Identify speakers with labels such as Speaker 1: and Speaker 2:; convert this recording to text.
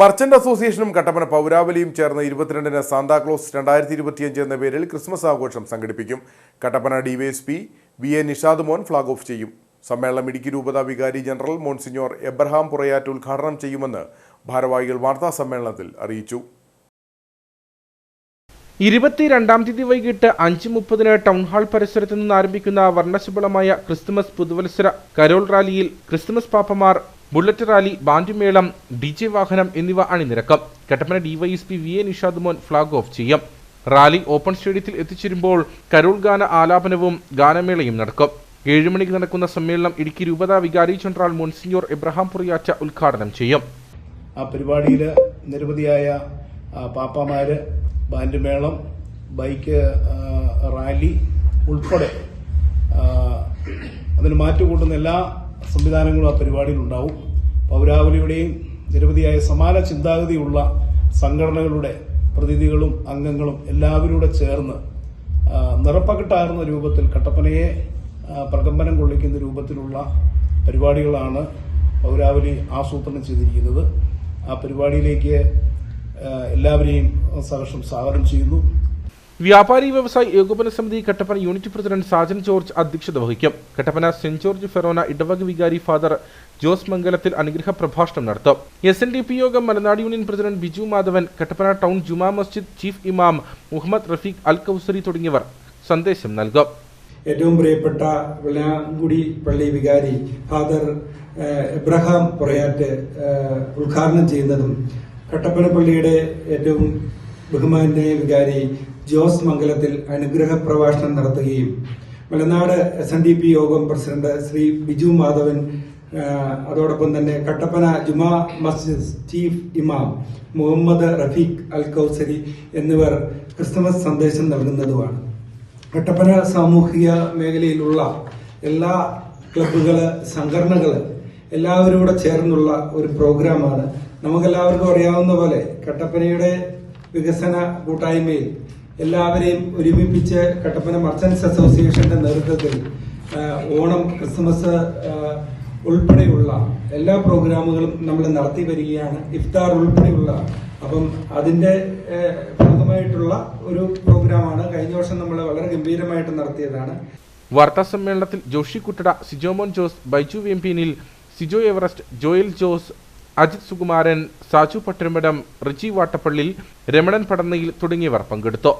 Speaker 1: Merchant അസോസിയേഷനും കട്ടപ്പന പൗരാവലിയും ചേർന്ന് ഇരുപത്തിരണ്ടിന് സാന്താക്ലോസ് രണ്ടായിരത്തി ഇരുപത്തിയഞ്ച് എന്ന പേരിൽ ക്രിസ്മസ് ആഘോഷം സംഘടിപ്പിക്കും. Kattappana DYSP V A Nishad Mon flag off ചെയ്യും. സമ്മേളനം ഇടുക്കി രൂപത വികാരി ജനറൽ മോൺസിഞ്ഞോർ എബ്രഹാം പുറയാറ്റ് ഉദ്ഘാടനം ചെയ്യുമെന്ന് ഭാരവാഹികൾ വാർത്താ സമ്മേളനത്തിൽ അറിയിച്ചു.
Speaker 2: ഇരുപത്തിരണ്ടാം തീയതി വൈകിട്ട് അഞ്ച് മുപ്പതിന് ടൗൺ ഹാൾ പരിസരത്ത് നിന്ന് ആരംഭിക്കുന്ന വർണശബളമായ ക്രിസ്തുമസ് പുതുവത്സര കരോൾ റാലിയിൽ ക്രിസ്തുമസ് പാപ്പമാർ ബുള്ളറ്റ് റാലി ബാൻഡുമേളം ഡി ജെ വാഹനം എന്നിവ അണിനിരക്കും. Kattappana DYSP V A Nishad Mon flag off ചെയ്യും. റാലി ഓപ്പൺ സ്റ്റേഡിയത്തിൽ എത്തിച്ചേരുമ്പോൾ കരോൾ ഗാന ആലാപനവും ഗാനമേളയും നടക്കും. ഏഴുമണിക്ക് നടക്കുന്ന സമ്മേളനം ഇടുക്കി രൂപത വികാരി ജനറൽ മോൺസിഞ്ഞോർ എബ്രഹാം പുറിയാറ്റ ഉദ്ഘാടനം ചെയ്യും.
Speaker 3: ആ പരിപാടിയിൽ നിരവധിയായ പാപ്പാമാര് ബാൻഡ് മേളം ബൈക്ക് റാലി ഉൾപ്പെടെ അതിന് മാറ്റുകൂട്ടുന്ന എല്ലാ സംവിധാനങ്ങളും ആ പരിപാടിയിൽ ഉണ്ടാവും പൗരാവലിയുടെയും നിരവധിയായ സമാന ചിന്താഗതിയുള്ള സംഘടനകളുടെ പ്രതിനിധികളും അംഗങ്ങളും എല്ലാവരും ചേർന്ന് നിറപ്പകിട്ടാർന്ന രൂപത്തിൽ കട്ടപ്പനയെ പ്രകമ്പനം കൊള്ളിക്കുന്ന രൂപത്തിലുള്ള പരിപാടികളാണ് പൗരാവലി ആസൂത്രണം ചെയ്തിരിക്കുന്നത്. ആ പരിപാടിയിലേക്ക് എല്ലാവരെയും സഹർഷം സ്വാഗതം ചെയ്യുന്നു.
Speaker 2: വ്യാപാരി വ്യവസായി ഏകോപന സമിതി കട്ടപ്പന യൂണിറ്റ് പ്രസിഡന്റ് സാജൻ ജോർജ് അധ്യക്ഷത വഹിക്കും. കട്ടപ്പന സെന്റ് ജോർജ് ഫെറോന ഇടവക വികാരി ഫാദർ ജോസ് മംഗലത്തിൽ അനുഗ്രഹ പ്രഭാഷണം നടത്തും. എസ് എൻ ഡി പി യോഗം Malanad union president Biju Madhavan Kattappana town Juma Masjid chief ഇമാം മുഹമ്മദ് റഫീഖ് അൽ കൌസരി തുടങ്ങിയവർ സന്ദേശം നൽകും.
Speaker 4: ഏറ്റവും പ്രിയപ്പെട്ട വെള്ളാങ്കുടി പള്ളി വികാരി ഫാദർ എബ്രഹാം പുറയാറ്റ് ഉദ്ഘാടനം ചെയ്യുന്നതും കട്ടപ്പന പള്ളിയുടെ ഏറ്റവും ബഹുമാന്യ വികാരി ജോസ് മംഗലത്തിൽ അനുഗ്രഹ പ്രഭാഷണം നടത്തുകയും Malanad S N D P യോഗം പ്രസിഡന്റ് ശ്രീ ബിജു മാധവൻ അതോടൊപ്പം തന്നെ കട്ടപ്പന ജുമാ മസ്ജിദ് ചീഫ് ഇമാം മുഹമ്മദ് റഫീഖ് അൽ കൗസരി എന്നിവർ ക്രിസ്തുമസ് സന്ദേശം നൽകുന്നതുമാണ്. കട്ടപ്പന സാമൂഹിക മേഖലയിലുള്ള എല്ലാ ക്ലബുകൾ സംഘടനകൾ എല്ലാവരും കൂടെ ചേർന്നുള്ള ഒരു പ്രോഗ്രാമാണ്. നമുക്കെല്ലാവർക്കും അറിയാവുന്ന പോലെ കട്ടപ്പനയുടെ വികസന കൂട്ടായ്മയിൽ എല്ലാവരെയും ഒരുമിപ്പിച്ച് കട്ടപ്പന മർച്ചൻസ് അസോസിയേഷന്റെ നേതൃത്വത്തിൽ ഓണം ക്രിസ്മസ് ഉൾപ്പെടെയുള്ള എല്ലാ പ്രോഗ്രാമുകളും നമ്മൾ നടത്തി വരികയാണ്. ഇഫ്താർ ഉൾപ്പെടെയുള്ള. അപ്പം അതിന്റെ ഭാഗമായിട്ടുള്ള ഒരു പ്രോഗ്രാമാണ് കഴിഞ്ഞ വർഷം നമ്മൾ വളരെ ഗംഭീരമായിട്ട് നടത്തിയതാണ്.
Speaker 2: വാർത്താ സമ്മേളനത്തിൽ ജോഷി കുട്ടട സിജോമോൻ ജോസ് ബൈജു വെമ്പീനിൽ സിജോ എവറസ്റ്റ് ജോയൽ ജോസ് അജിത് സുകുമാരൻ സാജു പട്ടരമടം റിജി വാട്ടപ്പള്ളിൽ രമണൻ പടന്നയിൽ തുടങ്ങിയവർ പങ്കെടുത്തു.